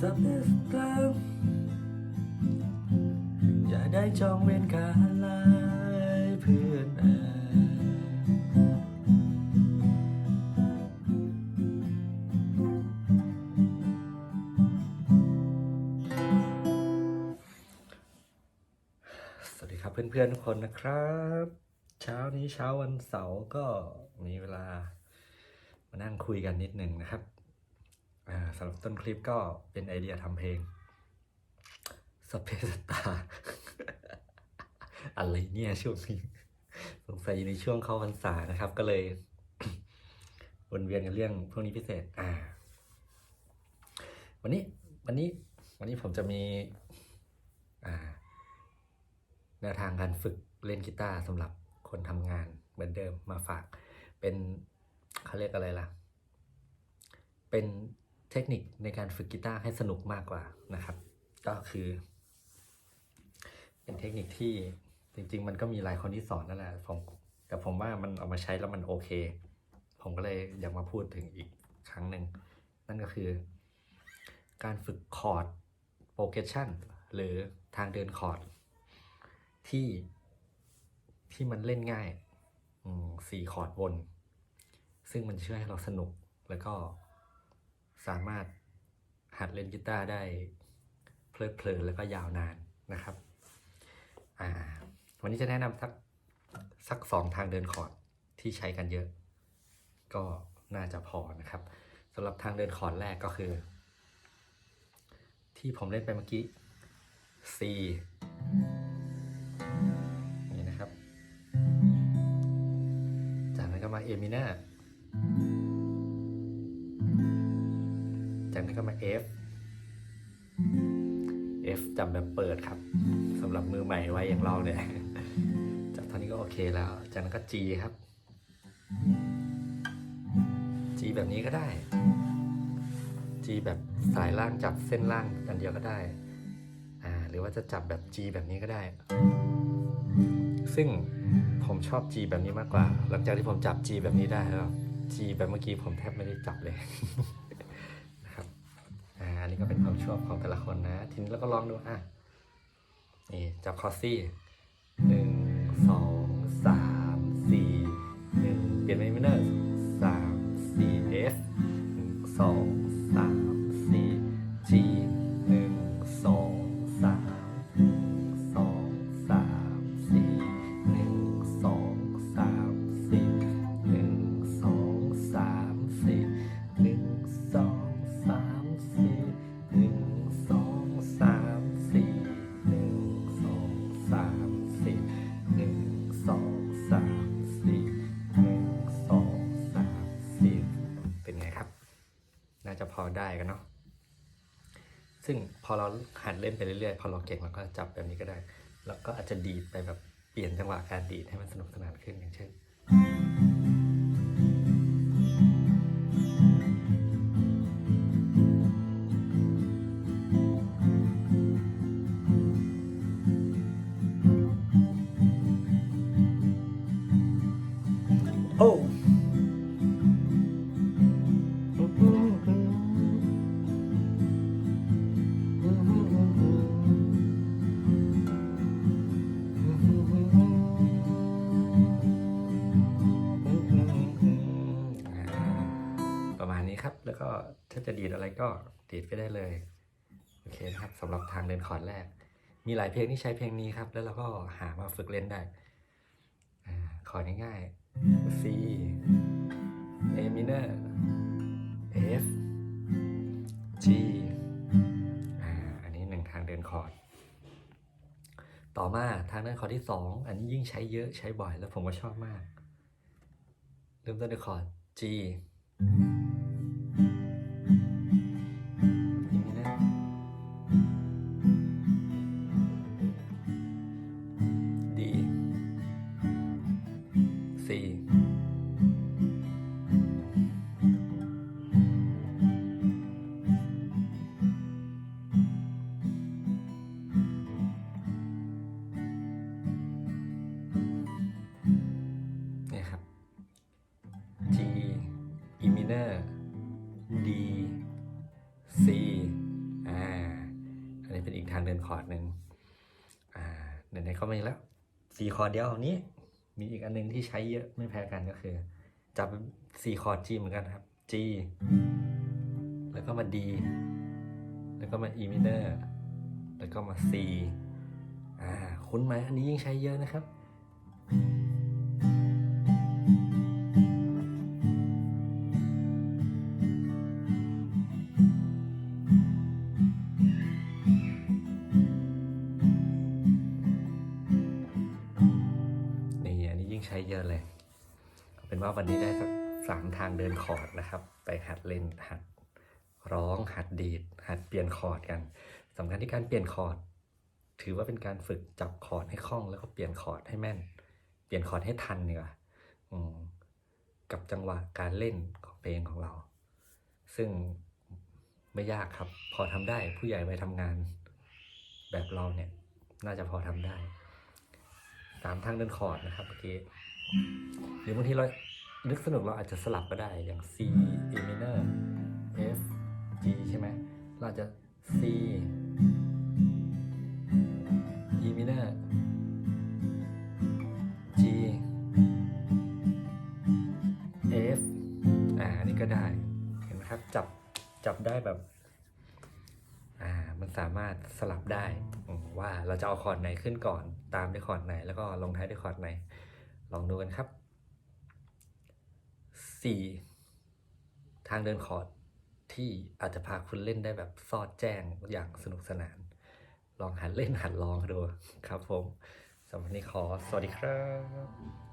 สับเดสตาอย่าได้จองเวรการลายเพื่อนเอ่ยสวัสดีครับเพื่อนๆทุกคนนะครับ เช้านี้เช้าวันเสาร์ก็มีเวลามานั่งคุยกันนิดหนึ่งนะครับ สำหรับต้นคลิปก็เป็นไอเดียทำเพลงสเปซตาอะไรเนี่ยช่วงนี้สงสัยอยู่ในช่วงเข้าพรรษานะครับ ก็เลยวนเวียนกันเรื่องพวกนี้พิเศษ อ่า วันนี้วันนี้ วันนี้ผมจะมี อ่าแนวทางการฝึกเล่นกีตาร์สำหรับคนทำงานเหมือนเดิมมาฝาก เป็นเขาเรียกอะไรล่ะ เป็น เทคนิคในการฝึกกีตาร์ให้สนุกมากกว่านะครับ ก็คือ เป็นเทคนิคที่จริง ๆ มันก็มีหลายคนที่สอนนั่นแหละผมแต่ผมว่ามันเอามาใช้แล้วมันโอเค ผมก็เลยอยากมาพูดถึงอีกครั้งหนึ่ง นั่นก็คือ การฝึกคอร์ดโปรเกชันหรือทางเดินคอร์ดที่ที่มันเล่นง่ายสี่คอร์ดวน ซึ่งมันช่วยให้เราสนุกแล้วก็ สามารถหัดเล่นกีตาร์ได้เพลิดเพลินแล้วก็ยาวนานนะครับอ่าวันนี้จะแนะนำสักสักสองทางเดินคอร์ดที่ใช้กันเยอะ ก็น่าจะพอนะครับสำหรับทางเดินคอร์ดแรกก็คือ ที่ผมเล่นไปเมื่อกี้ C นี่นะครับ จากนั้นก็มา A minor ก็มา F F จำแบบเปิดครับสำหรับมือใหม่ไว้อย่างเราเนี่ยจากเท่านี้ก็โอเคแล้ว จากนั้นก็ G ครับ G แบบนี้ก็ได้ G แบบสายล่างจับเส้นล่างอันเดียวก็ได้อ่าหรือว่าจะจับแบบ G แบบนี้ก็ได้ ซึ่งผมชอบ G แบบนี้มากกว่า หลังจากที่ผมจับ G แบบนี้ได้แล้ว G แบบเมื่อกี้ผมแทบไม่ได้จับเลย นะครับ อ่า อันนี้ก็เป็นความ ชอบของแต่ละคนนะ ทีนี้เราก็ลองดูอะนี่จับคอซี่หนึ่งสองสามสี่หนึ่งเปลี่ยนเป็นมิเนอร์สามสี่เอสหนึ่งสอง ได้กันเนาะซึ่งพอเราหัดเล่นไปเรื่อยๆ พอเราเก่งเราก็จับแบบนี้ก็ได้ แล้วก็อาจจะดีดไปแบบเปลี่ยนจังหวะการดีดให้มันสนุกสนานขึ้นอย่างเช่นโอ้ ถ้าจะดีดอะไรก็ดีดไปได้เลยโอเคนะครับสำหรับทางเดินคอร์ดแรก มีหลายเพลงที่ใช้เพลงนี้ครับ แล้วเราก็หามาฝึกเล่นได้อคอร์ดง่ายๆ C A minor F G อันนี้หนึ่งทางเดินคอร์ด ต่อมาทางเดินคอร์ดที่สองอันนี้ยิ่งใช้เยอะใช้บ่อยแล้วผมก็ชอบมาก เริ่มต้นด้วยคอร์ด G เนอร์ D C อ่า อันนี้เป็นอีกทางเดินคอร์ดหนึ่งอ่าไหนๆก็มาแล้วสี่คอร์ดเดียวนี้ มีอีกอันนึงที่ใช้เยอะไม่แพ้กันก็คือ จับสี่คอร์ด G เหมือนกันครับ G แล้วก็มา D แล้วก็มา E minor แล้วก็มา C อ่า คุ้นไหมอันนี้ยิ่งใช้เยอะนะครับ ใช้เยอะเลยเอาเป็นว่าวันนี้ได้สักสามทางเดินคอร์ดนะครับ ไปหัดเล่นหัดร้องหัดดีด หัดเปลี่ยนคอร์ดกันสำคัญที่การเปลี่ยนคอร์ด ถือว่าเป็นการฝึกจับคอร์ดให้คล่อง แล้วก็เปลี่ยนคอร์ดให้แม่น เปลี่ยนคอร์ดให้ทันเนี่ยกับจังหวะการเล่นของเพลงของเรา ซึ่งไม่ยากครับ พอทำได้ผู้ใหญ่ไปทำงาน แบบเราเนี่ย น่าจะพอทำได้ สามทางเดินคอร์ดนะครับเมื่อกี้หรือบางทีเรานึกสนุกเราอาจจะสลับก็ได้อย่าง C A minor F G ใช่ไหมเราจจะ C E minor G F อ่าอันนี้ก็ได้ เห็นไหมครับ จับจับได้แบบ อ่ามันสามารถสลับได้ว่าเราจะเอาคอร์ดไหนขึ้นก่อน ตามด้วยคอร์ดไหน แล้วก็ลงท้ายด้วยคอร์ดไหน ลองดูกันครับสี่ทางเดินคอร์ดที่อาจจะพาคุณเล่นได้แบบซอดแจ้งอย่างสนุกสนาน ลองหัดเล่นหัดลองดูครับผมสำหรับวันนี้ขอสวัสดีครับ